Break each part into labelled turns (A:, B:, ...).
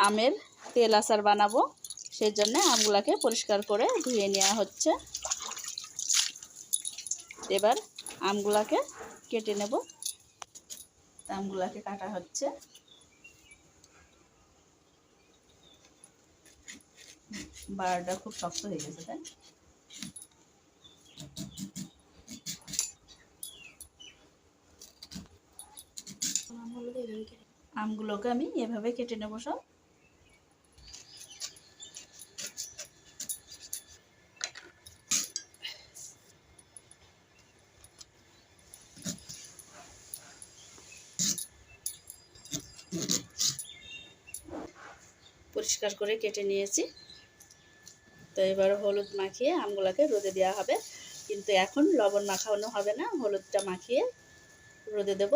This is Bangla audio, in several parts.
A: আমের তেল আচার বানাবো। সেই জন্য আমগুলাকে পরিষ্কার করে ধুয়ে নেওয়া হচ্ছে। এবার আমগুলাকে কেটে নেব। আমগুলাকে কাটা হচ্ছে। বারোটা খুব শক্ত হয়ে গেছে, তাই আমগুলোকে আমি এভাবে কেটে নেব সব। পরিষ্কার করে কেটে নিয়েছি। তো এবার হলুদ মাখিয়ে আমগুলোকে রোদে দেওয়া হবে। কিন্তু এখন লবণ মাখানো হবে না, হলুদটা মাখিয়ে রোদে দেব।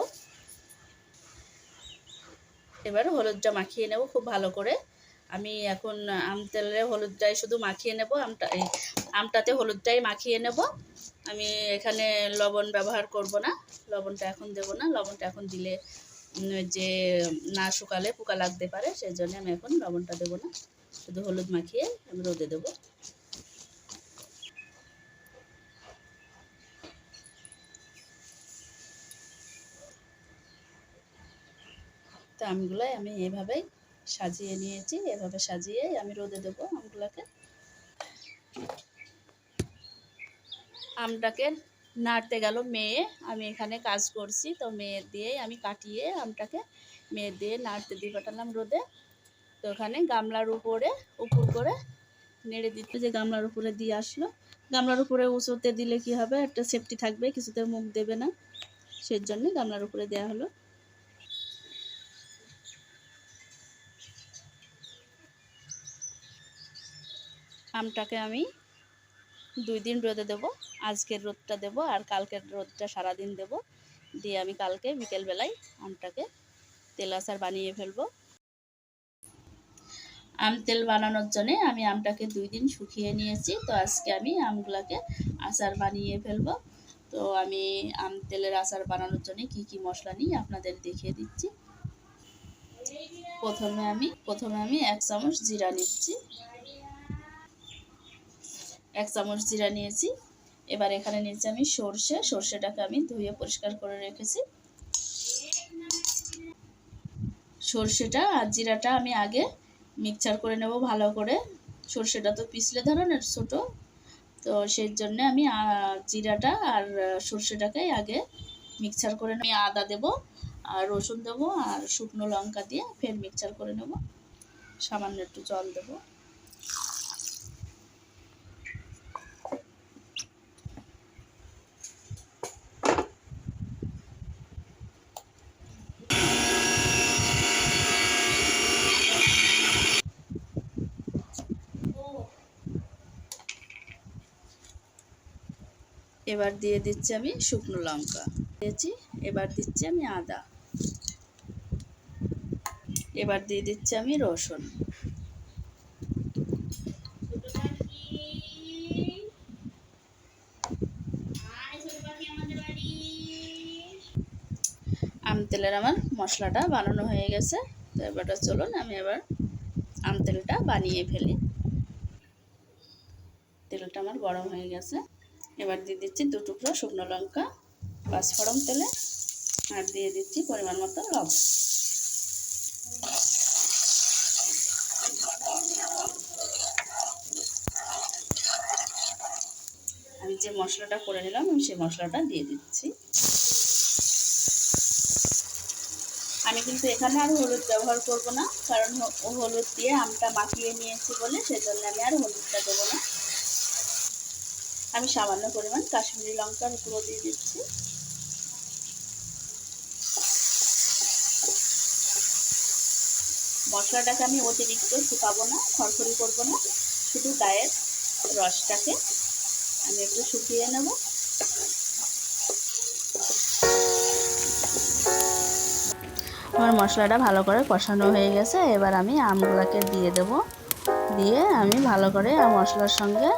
A: এবার হলুদটা মাখিয়ে নেব খুব ভালো করে। আমি এখন আম তেলে হলুদটাই শুধু মাখিয়ে নেব, আমটা আমটাতে হলুদটাই মাখিয়ে নেব। আমি এখানে লবণ ব্যবহার করব না, লবণটা এখন দেব না, লবণটা এখন দিলে যে না শুকালে পোকা লাগতে পারে সেই জন্য আমি এখন লবণটা দেবো না। শুধু হলুদ মাখিয়ে আমি রোদে দেবো। তো আমগুলো আমি এভাবেই সাজিয়ে নিয়েছি, এভাবে সাজিয়ে আমি রোদে দেবো আমগুলোকে। আমটাকে নাড়তে গেল মেয়ে। আমি এখানে কাজ করছি, তো মেয়ে দিয়ে আমি কাটিয়ে আমটাকে মেয়ে দিয়ে নাড়তে দিয়ে পাঠালাম রোদে। তো ওখানে গামলার উপরে, উপর করে নেড়ে দিতে যে গামলার উপরে দিয়ে আসলো। গামলার উপরে উঁচুতে দিলে কি হবে? একটা সেফটি থাকবে, কিছুতে মুখ দেবে না। সেই জন্য গামলার উপরে দেওয়া হলো। আমটাকে আমি দুই দিন রোদে দেবো। আজকের রোদটা দেবো আর কালকের রোদটা সারাদিন দেব। দিয়ে আমি কালকে বিকেলবেলায় আমটাকে তেল আচার বানিয়ে ফেলব। আম তেল বানানোর জন্য আমি আমটাকে দুই দিন শুকিয়ে নিয়েছি। তো আজকে আমি আমগুলাকে আচার বানিয়ে ফেলব। তো আমি আম তেলের আচার বানানোর জন্য কি কি মশলা নিই আপনাদের দেখিয়ে দিচ্ছি। প্রথমে আমি প্রথমে আমি এক চামচ জিরা নিচ্ছি। এক চামচ জিরা নিয়েছি। এবার এখানে নিয়েছি আমি সর্ষে, সর্ষেটাকে আমি ধুয়ে পরিষ্কার করে রেখেছি। সর্ষেটা আর জিরাটা আমি আগে মিক্সচার করে নেব ভালো করে। সর্ষেটা তো পিছলে ধরনের ছোট, তো সেই জন্য আমি জিরাটা আর সর্ষেটাকে আগে মিক্সচার করে আমি আদা দেব, আর রসুন দেবো, আর শুকনো লঙ্কা দিয়ে ফের মিক্সচার করে নেব। সামান্য একটু জল দেবো। এবার দিয়ে দিচ্ছি আমি শুকনো লঙ্কা। দিয়েছি, এবার দিচ্ছি আমি আদা। এবার দিয়ে দিচ্ছি আমি রসুন। আম তেলের আমার মশলাটা বানানো হয়ে গেছে। তো এবারটা চলুন আমি এবার আম তেলটা বানিয়ে ফেলি। তেলটা আমার গরম হয়ে গেছে। এবার দিয়ে দিচ্ছি দু টুকরো শুকনো লঙ্কা পাঁচফোড়ন তেলে আর দিয়ে দিচ্ছি পরিমাণ মতো লবণ। আমি যে মশলাটা করে নিলাম, আমি সেই মশলাটা দিয়ে দিচ্ছি। আমি কিন্তু এখানে আর হলুদ ব্যবহার করব না, কারণ হলুদ দিয়ে আমটা মাখিয়ে নিয়েছি বলে সেজন্য আমি আর হলুদটা দেবো না। আমি সামান্য পরিমাণ কাশ্মীরি লঙ্কার গুঁড়ো দিয়ে দিচ্ছি। মশলাটাকে আমি অতিরিক্ত শুকাবো না, খড়খড়ি করব না, শুধু গায়ের রসটাকে আমি একটু শুকিয়ে নেব। আমার মশলাটা ভালো করে কষানো হয়ে গেছে, এবার আমি আমগুলাকে দিয়ে দেব। দিয়ে আমি ভালো করে মশলার সঙ্গে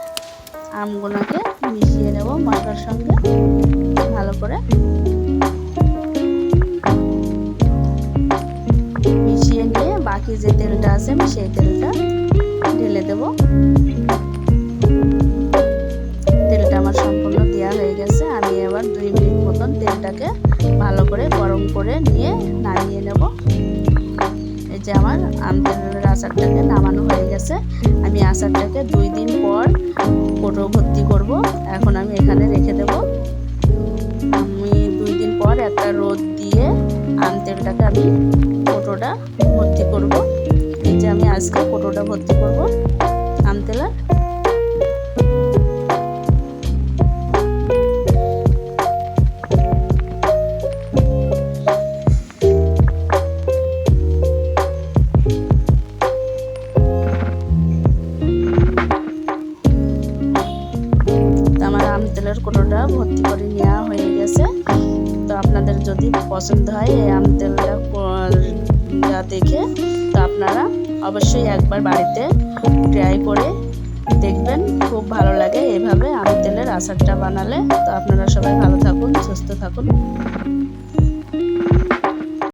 A: আমগুলোকে মিশিয়ে নেব মশলার সঙ্গে ভালো করে। মিশিয়ে নিয়ে বাকি যে তেলটা আছে আমি সেই তেলটা ঢেলে দেব। তেলটা আমার সম্পূর্ণ দেওয়া হয়ে গেছে। আমি এবার দুই মিনিট মতন তেলটাকে ভালো করে গরম করে নিয়ে যে আমার আমতেলের আচারটাকে নামানো হয়ে গেছে। আমি আচারটাকে দুই দিন পর কোটো ভর্তি করব। এখন আমি এখানে রেখে দেব। আমি দুই দিন পর একটা রোদ দিয়ে আমতেলটাকে আমি কোটোটা ভর্তি করব। এই যে আমি আজকে কোটোটা ভর্তি করব আম তেলের কোটোটা ভর্তি করে নেওয়া হয়ে গেছে। তো আপনাদের যদি পছন্দ হয় এই আম তেলটা যা দেখে, তো আপনারা অবশ্যই একবার বাড়িতে ট্রাই করে দেখবেন। খুব ভালো লাগে এভাবে আম তেলের আচারটা বানালে। তো আপনারা সবাই ভালো থাকুন, সুস্থ থাকুন।